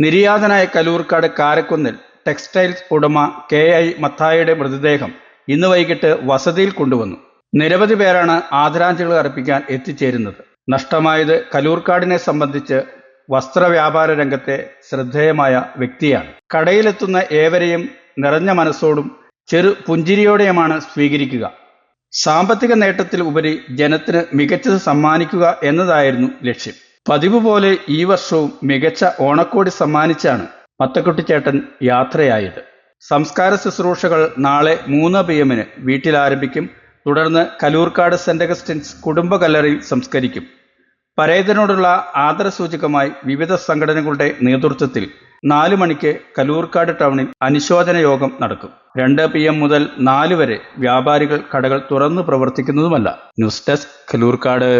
നിര്യാതനായ കലൂർക്കാട് കാരക്കുന്നിൽ ടെക്സ്റ്റൈൽസ് ഉടമ K I മത്തായിയുടെ മൃതദേഹം ഇന്ന് വൈകിട്ട് വസതിയിൽ കൊണ്ടുവന്നു. നിരവധി പേരാണ് ആദരാഞ്ജലികൾ അർപ്പിക്കാൻ എത്തിച്ചേരുന്നത്. നഷ്ടമായത് കലൂർക്കാടിനെ സംബന്ധിച്ച് വസ്ത്രവ്യാപാര രംഗത്തെ ശ്രദ്ധേയമായ വ്യക്തിയാണ്. കടയിലെത്തുന്ന ഏവരെയും നിറഞ്ഞ മനസ്സോടും ചെറു പുഞ്ചിരിയോടെയുമാണ് സ്വീകരിക്കുക. സാമ്പത്തിക നേട്ടത്തിൽ ഉപരി ജനത്തിന് മികച്ചത് സമ്മാനിക്കുക എന്നതായിരുന്നു ലക്ഷ്യം. പതിവ് പോലെ ഈ വർഷവും മികച്ച ഓണക്കോടി സമ്മാനിച്ചാണ് മത്തക്കുട്ടിച്ചേട്ടൻ യാത്രയായത്. സംസ്കാര ശുശ്രൂഷകൾ നാളെ മൂന്ന് പി എമ്മിന് വീട്ടിൽ ആരംഭിക്കും തുടർന്ന് കലൂർക്കാട് സെന്റ് അഗസ്റ്റിൻസ് കുടുംബ കല്ലറിയിൽ സംസ്കരിക്കും. പരേതനോടുള്ള ആദരസൂചകമായി വിവിധ സംഘടനകളുടെ നേതൃത്വത്തിൽ നാലു മണിക്ക് കലൂർക്കാട് ടൗണിൽ അനുശോചന യോഗം നടക്കും. രണ്ട് പി എം മുതൽ നാല് വരെ വ്യാപാരികൾ കടകൾ തുറന്നു പ്രവർത്തിക്കുന്നതുമല്ല. News desk Kaloorkad.